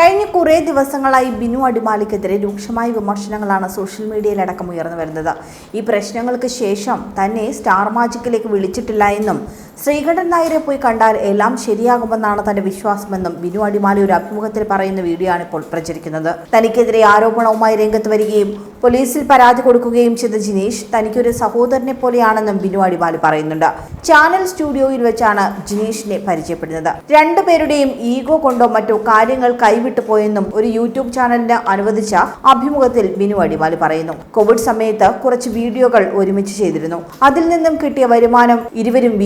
കഴിഞ്ഞ കുറേ ദിവസങ്ങളായി ബിനു അടിമാലിക്കെതിരെ രൂക്ഷമായ വിമർശനങ്ങളാണ് സോഷ്യൽ മീഡിയയിലടക്കം ഉയർന്നു വരുന്നത്. ഈ പ്രശ്നങ്ങൾക്ക് ശേഷം തന്നെ സ്റ്റാർ മാജിക്കിലേക്ക് വിളിച്ചിട്ടില്ല എന്നും ശ്രീകണ്ഠൻ നായരെ പോയി കണ്ടാൽ എല്ലാം ശരിയാകുമെന്നാണ് തന്റെ വിശ്വാസമെന്നും ബിനു അടിമാലി ഒരു അഭിമുഖത്തിൽ പറയുന്ന വീഡിയോ ആണ് ഇപ്പോൾ പ്രചരിക്കുന്നത്. തനിക്കെതിരെ ആരോപണവുമായി രംഗത്ത് വരികയും പോലീസിൽ പരാതി കൊടുക്കുകയും ചെയ്ത ജിനീഷ് തനിക്കൊരു സഹോദരനെ പോലെയാണെന്നും ബിനു അടിമാലി പറയുന്നുണ്ട്. ചാനൽ സ്റ്റുഡിയോയിൽ വെച്ചാണ് ജിനീഷിനെ പരിചയപ്പെടുന്നത്. രണ്ടുപേരുടെയും ഈഗോ കൊണ്ടോ മറ്റോ കാര്യങ്ങൾ കൈവിട്ടു പോയെന്നും ഒരു യൂട്യൂബ് ചാനലിന് അനുവദിച്ച അഭിമുഖത്തിൽ ബിനു അടിമാലി പറയുന്നു. കോവിഡ് സമയത്ത് കുറച്ച് വീഡിയോകൾ ഒരുമിച്ച് ചെയ്തിരുന്നു. അതിൽ നിന്നും കിട്ടിയ വരുമാനം ഇരുവരും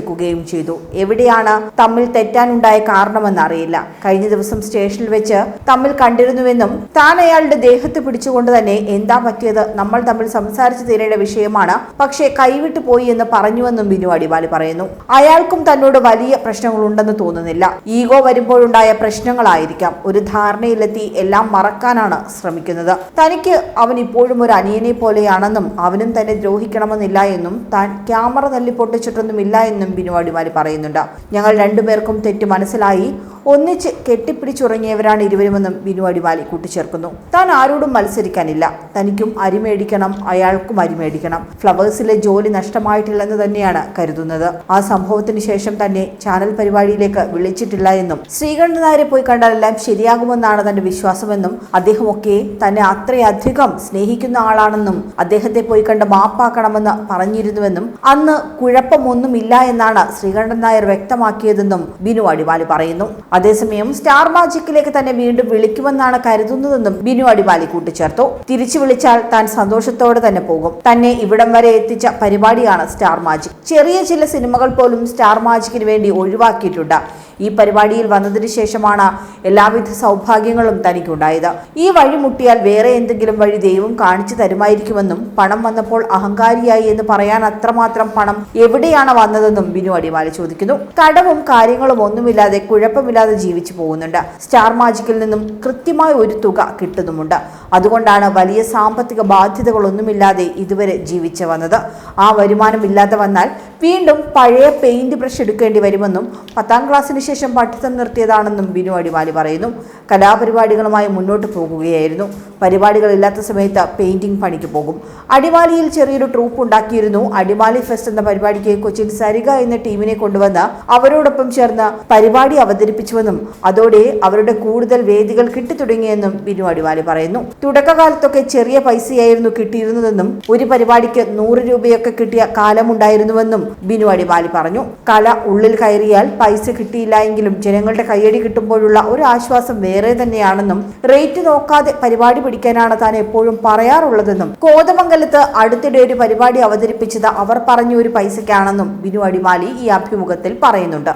വീതിച്ചെടുക്കുകയും ചെയ്തു. എവിടെയാണ് തമ്മിൽ തെറ്റാനുണ്ടായ കാരണമെന്നറിയില്ല കഴിഞ്ഞ ദിവസം സ്റ്റേഷനിൽ വെച്ച് തമ്മിൽ കണ്ടിരുന്നുവെന്നും താൻ അയാളുടെ ദേഹത്ത് പിടിച്ചുകൊണ്ട് തന്നെ എന്താ പറ്റിയത്? നമ്മൾ തമ്മിൽ സംസാരിച്ചു തീരേണ്ട വിഷയമാണ്. പക്ഷേ കൈവിട്ടു പോയി എന്ന് പറഞ്ഞുവെന്നും ബിനു അടിവാലി പറയുന്നു. അയാൾക്കും തന്നോട് വലിയ പ്രശ്നങ്ങളുണ്ടെന്ന് തോന്നുന്നില്ല. ഈഗോ വരുമ്പോഴുണ്ടായ പ്രശ്നങ്ങളായിരിക്കാം. ഒരു ധാരണയിലെത്തി എല്ലാം മറക്കാനാണ് ശ്രമിക്കുന്നത്. തനിക്ക് അവൻ ഇപ്പോഴും ഒരു അനിയനെ പോലെയാണെന്നും അവനും തന്നെ ദ്രോഹിക്കണമെന്നില്ല എന്നും താൻ ക്യാമറ തല്ലി പൊട്ടിച്ചിട്ടൊന്നുമില്ല എന്നും ബിനു അടിമാലി പറയുന്നുണ്ട്. ഞങ്ങൾ രണ്ടുപേർക്കും തെറ്റ് മനസ്സിലായി. ഒന്നിച്ച് കെട്ടിപ്പിടിച്ചുറങ്ങിയവരാണ് ഇരുവരുമെന്നും ബിനു അടിമാലി കൂട്ടിച്ചേർക്കുന്നു. താൻ ആരോടും മത്സരിക്കാനില്ല. തനിക്കും അരിമേടിക്കണം അയാൾക്കും അരിമേടിക്കണം ഫ്ലവേഴ്സിലെ ജോലി നഷ്ടമായിട്ടില്ലെന്ന് തന്നെയാണ് കരുതുന്നത്. ആ സംഭവത്തിന് ശേഷം തന്നെ ചാനൽ പരിപാടിയിലേക്ക് വിളിച്ചിട്ടില്ല എന്നും ശ്രീകണ്ഠൻ നായരെ പോയി കണ്ടാൽ എല്ലാം ശരിയാകുമെന്നാണ് തന്റെ വിശ്വാസമെന്നും അദ്ദേഹമൊക്കെ തന്നെ അത്രയധികം സ്നേഹിക്കുന്ന ആളാണെന്നും അദ്ദേഹത്തെ പോയി കണ്ട് മാപ്പാക്കണമെന്ന് പറഞ്ഞിരുന്നുവെന്നും അന്ന് കുഴപ്പമൊന്നുമില്ല എന്നാണ് ശ്രീകണ്ഠൻ നായർ വ്യക്തമാക്കിയതെന്നും ബിനു അടിമാലി പറയുന്നു. അതേസമയം സ്റ്റാർ മാജിക്കിലേക്ക് തന്നെ വീണ്ടും വിളിക്കുമെന്നാണ് കരുതുന്നതെന്നും ബിനു അടിമാലി കൂട്ടിച്ചേർത്തു. തിരിച്ചു വിളിച്ചാൽ താൻ സന്തോഷത്തോടെ തന്നെ പോകും. തന്നെ ഇവിടം വരെ എത്തിച്ച പരിപാടിയാണ് സ്റ്റാർ മാജിക്. ചെറിയ ചില സിനിമകൾ പോലും സ്റ്റാർ മാജിക്കിന് വേണ്ടി ഒഴിവാക്കിയിട്ടുണ്ട്. ഈ പരിപാടിയിൽ വന്നതിന് ശേഷമാണ് എല്ലാവിധ സൗഭാഗ്യങ്ങളും തനിക്കുണ്ടായത്. ഈ വഴി മുട്ടിയാൽ വേറെ എന്തെങ്കിലും വഴി ദൈവം കാണിച്ചു തരുമായിരിക്കുമെന്നും പണം വന്നപ്പോൾ അഹങ്കാരിയായി എന്ന് പറയാൻ അത്രമാത്രം പണം എവിടെയാണ് വന്നതെന്നും ബിനു അടിമാലി ചോദിക്കുന്നു. കടവും കാര്യങ്ങളും ഒന്നുമില്ലാതെ കുഴപ്പമില്ലാതെ ജീവിച്ചു പോകുന്നുണ്ട്. സ്റ്റാർ മാജിക്കിൽ നിന്നും കൃത്യമായ ഒരു തുക കിട്ടുന്നുമുണ്ട്. അതുകൊണ്ടാണ് വലിയ സാമ്പത്തിക ബാധ്യതകളൊന്നുമില്ലാതെ ഇതുവരെ ജീവിച്ചു വന്നത്. ആ വരുമാനം ഇല്ലാതെ വന്നാൽ വീണ്ടും പഴയ പെയിന്റ് ബ്രഷ് എടുക്കേണ്ടി വരുമെന്നും പത്താം ക്ലാസ്സിന് ശേഷം പഠിത്തം നിർത്തിയതാണെന്നും ബിനു അടിമാലി പറയുന്നു. കലാപരിപാടികളുമായി മുന്നോട്ട് പോകുകയായിരുന്നു. പരിപാടികളില്ലാത്ത സമയത്ത് പെയിന്റിംഗ് പണിക്ക് പോകും. അടിമാലിയിൽ ചെറിയൊരു ട്രൂപ്പ് ഉണ്ടാക്കിയിരുന്നു. അടിമാലി ഫെസ്റ്റ് എന്ന പരിപാടിക്ക് കൊച്ചിയിൽ സരിക എന്ന ടീമിനെ കൊണ്ടുവന്ന് അവരോടൊപ്പം ചേർന്ന് പരിപാടി അവതരിപ്പിച്ചുവെന്നും അതോടെ അവരുടെ കൂടുതൽ വേദികൾ കിട്ടിത്തുടങ്ങിയെന്നും ബിനു അടിമാലി പറയുന്നു. തുടക്കകാലത്തൊക്കെ ചെറിയ പൈസയായിരുന്നു കിട്ടിയിരുന്നതെന്നും ഒരു പരിപാടിക്ക് നൂറ് രൂപയൊക്കെ കിട്ടിയ കാലമുണ്ടായിരുന്നുവെന്നും ബിനു അടിമാലി പറഞ്ഞു. കല ഉള്ളിൽ കയറിയാൽ പൈസ കിട്ടിയില്ല എങ്കിലും ജനങ്ങളുടെ കയ്യടി കിട്ടുമ്പോഴുള്ള ഒരു ആശ്വാസം വേറെ തന്നെയാണെന്നും റേറ്റ് നോക്കാതെ പരിപാടി പിടിക്കാനാണ് താൻ എപ്പോഴും പറയാറുള്ളതെന്നും കോതമംഗലത്ത് അടുത്തിടെ ഒരു പരിപാടി അവതരിപ്പിച്ചത് അവർ പറഞ്ഞ ഒരു പൈസയ്ക്കാണെന്നും ബിനു അടിമാലി ഈ അഭിമുഖത്തിൽ പറയുന്നുണ്ട്.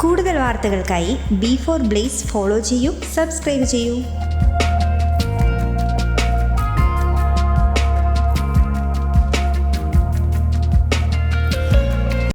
കൂടുതൽ വാർത്തകൾക്കായി ബി ഫോർ ബ്ലേസ് ഫോളോ ചെയ്യൂ സബ്സ്ക്രൈബ് ചെയ്യൂ.